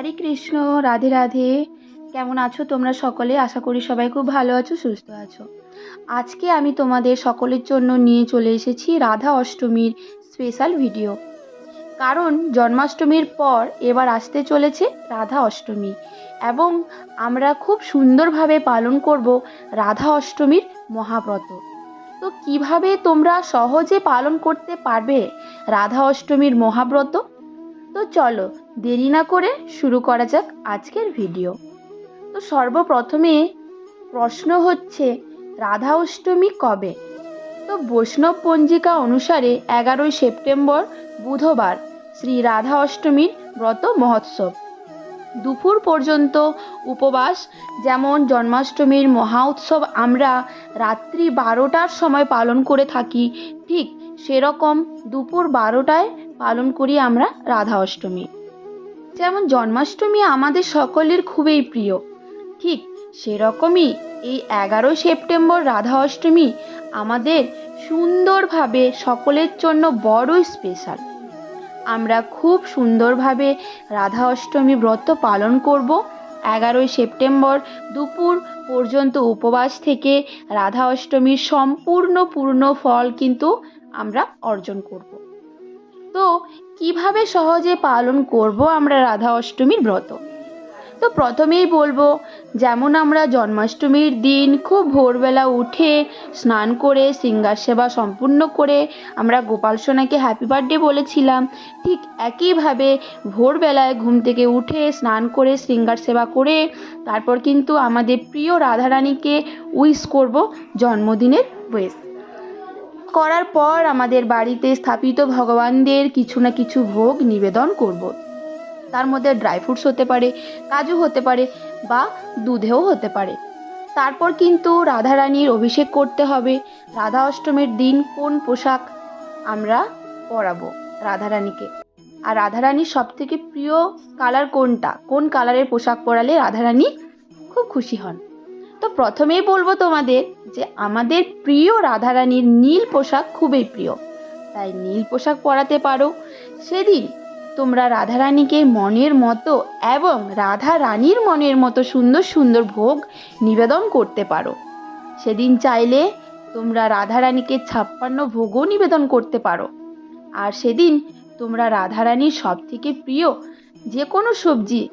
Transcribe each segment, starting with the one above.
হরে কৃষ্ণ, রাধে রাধে। কেমন আছো তোমরা সকলে? আশা করি সবাই খুব ভালো আছো, সুস্থ আছো। আজকে আমি তোমাদের সকলের জন্য নিয়ে চলে এসেছি রাধা অষ্টমীর স্পেশাল ভিডিও কারণ জন্মাষ্টমীর পর এবার আসতে চলেছে রাধা অষ্টমী এবং আমরা খুব সুন্দরভাবে পালন করব রাধা অষ্টমীর মহাব্রত। তো কীভাবে তোমরা সহজে পালন করতে পারবে রাধা অষ্টমীর মহাব্রত? তো চলো দেরি না করে শুরু করা যাক আজকের ভিডিও। তো সর্বপ্রথমে প্রশ্ন হচ্ছে, রাধা অষ্টমী কবে? তো বৈষ্ণব পঞ্জিকা অনুসারে এগারোই সেপ্টেম্বর বুধবার শ্রী রাধা অষ্টমীর ব্রত মহোৎসব। দুপুর পর্যন্ত উপবাস, যেমন জন্মাষ্টমীর মহা উৎসব আমরা রাত্রি বারোটার সময় পালন করে থাকি, ঠিক সেরকম দুপুর বারোটায় পালন করি আমরা রাধা অষ্টমী। যেমন জন্মাষ্টমী আমাদের সকলের খুবই প্রিয়। ঠিক সেরকমই এই এগারোই সেপ্টেম্বর রাধা অষ্টমী আমাদের সুন্দরভাবে সকলের জন্য বড়ই স্পেশাল আমরা খুব সুন্দরভাবে রাধা অষ্টমী ব্রত পালন করব। এগারোই সেপ্টেম্বর দুপুর পর্যন্ত উপবাস থেকে রাধা অষ্টমীর সম্পূর্ণ পূর্ণ ফল কিন্তু আমরা অর্জন করব। তো কীভাবে সহজে পালন করব আমরা রাধা অষ্টমীর ব্রত? তো প্রথমেই বলব, যেমন আমরা জন্মাষ্টমীর দিন খুব ভোরবেলা উঠে স্নান করে শৃঙ্গার সেবা সম্পূর্ণ করে আমরা গোপাল সোনাকে হ্যাপি বার্থডে বলেছিলাম, ঠিক একইভাবে ভোরবেলায় ঘুম থেকে উঠে স্নান করে শৃঙ্গার সেবা করে, তারপর কিন্তু আমাদের প্রিয় রাধারানীকে উইশ করব জন্মদিনের ওয়েস করার পর আমাদের বাড়িতে স্থাপিত ভগবানদের কিছু না কিছু ভোগ নিবেদন করব। তার মধ্যে ড্রাই ফ্রুটস হতে পারে, কাজু হতে পারে বা দুধেও হতে পারে। তারপর কিন্তু রাধারানীর অভিষেক করতে হবে। রাধা অষ্টমীর দিন কোন পোশাক আমরা পরাবো রাধারানীকে? আর রাধারানীর সব থেকে প্রিয় কালার কোনটা? কোন কালারের পোশাক পরালে রাধারানী খুব খুশি হন? তো প্রথমেই বলব তোমাদের যে আমাদের প্রিয় রাধারানীর নীল পোশাক খুবই প্রিয়। তাই নীল পোশাক পরাতে পারো। সেদিন তোমরা রাধারানীকে মনের মতো এবং রাধা রানীর মনের মতো সুন্দর সুন্দর ভোগ নিবেদন করতে পারো। সেদিন চাইলে তোমরা রাধারানীকে ছাপ্পান্ন ভোগও নিবেদন করতে পারো। আর সেদিন তোমরা রাধারানীর সব থেকে প্রিয় যে কোনো সবজি,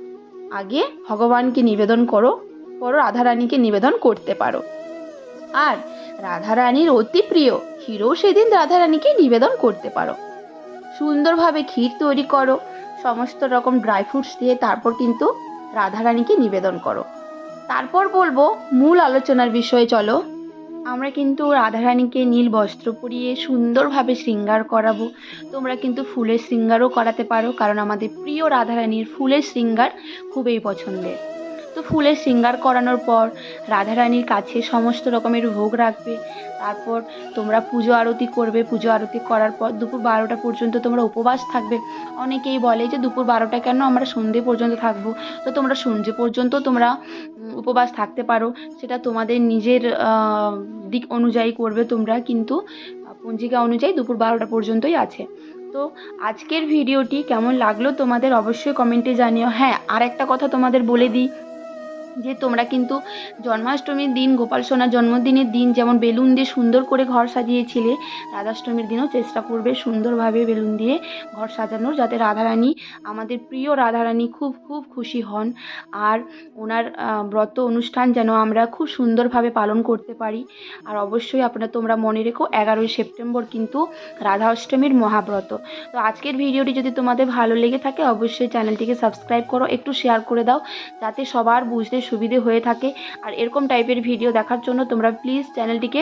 আগে ভগবানকে নিবেদন করো। পর রাধারানীকে নিবেদন করতে পারো। আর রাধারানীর অতি প্রিয় ক্ষীরও সেদিন রাধারানীকে নিবেদন করতে পারো। সুন্দরভাবে ক্ষীর তৈরি করো, সমস্ত রকম ড্রাই ফ্রুটস দিয়ে তারপর কিন্তু রাধারানীকে নিবেদন করো। তারপর বলব, মূল আলোচনার বিষয়ে চলো। আমরা কিন্তু রাধারানীকে নীল বস্ত্র পরিয়ে সুন্দরভাবে শৃঙ্গার করাবো। তোমরা কিন্তু ফুলের শৃঙ্গারও করাতে পারো, কারণ আমাদের প্রিয় রাধারানীর ফুলের শৃঙ্গার খুবই পছন্দের। তো ফুলের শৃঙ্গার করানোর পর রাধারানীর কাছে সমস্ত রকমের ভোগ রাখবে। তারপর তোমরা পুজো আরতি করবে। পুজো আরতি করার পর দুপুর বারোটা পর্যন্ত তোমরা উপবাস থাকবে। অনেকেই বলে যে দুপুর বারোটা কেন আমরা সন্ধে পর্যন্ত থাকব? তো তোমরা সন্ধে পর্যন্ত তোমরা উপবাস থাকতে পারো। সেটা তোমাদের নিজের দিক অনুযায়ী করবে তোমরা। কিন্তু পঞ্জিকা অনুযায়ী দুপুর বারোটা পর্যন্তই আছে। তো আজকের ভিডিওটি কেমন লাগল তোমাদের অবশ্যই কমেন্টে জানিও। হ্যাঁ আর একটা কথা তোমাদের বলে দিই। যে তোমরা কিন্তু জন্মাষ্টমীর দিন, গোপাল সোনার জন্মদিনের দিন যেমন বেলুন দিয়ে সুন্দর করে ঘর সাজিয়েছিলে, রাধাষ্টমীর দিনও চেষ্টা করবে সুন্দরভাবে বেলুন দিয়ে ঘর সাজানোর যাতে রাধারানী, আমাদের প্রিয় রাধারানী খুব খুব খুশি হন। আর ওনার ব্রত অনুষ্ঠান যেন আমরা খুব সুন্দরভাবে পালন করতে পারি। আর অবশ্যই আপনারা, তোমরা মনে রেখো, এগারোই সেপ্টেম্বর কিন্তু রাধা অষ্টমীর মহাব্রত। তো আজকের ভিডিওটি যদি তোমাদের ভালো লেগে থাকে, অবশ্যই চ্যানেলটিকে সাবস্ক্রাইব করো, একটু শেয়ার করে দাও, যাতে সবার বুঝতে সুবিধে হয়ে থাকে। আর এরকম টাইপের ভিডিও দেখার জন্য তোমরা প্লিজ চ্যানেলটিকে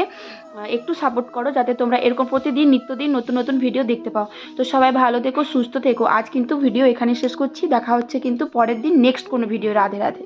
একটু সাপোর্ট করো যাতে তোমরা এরকম প্রতিদিন, নিত্যদিন নতুন নতুন ভিডিও দেখতে পাও। তো সবাই ভালো থেকো, সুস্থ থেকো। আজ কিন্তু ভিডিও এখানে শেষ করছি। দেখা হচ্ছে কিন্তু পরের দিন নেক্সট কোনো ভিডিও রাধে রাধে।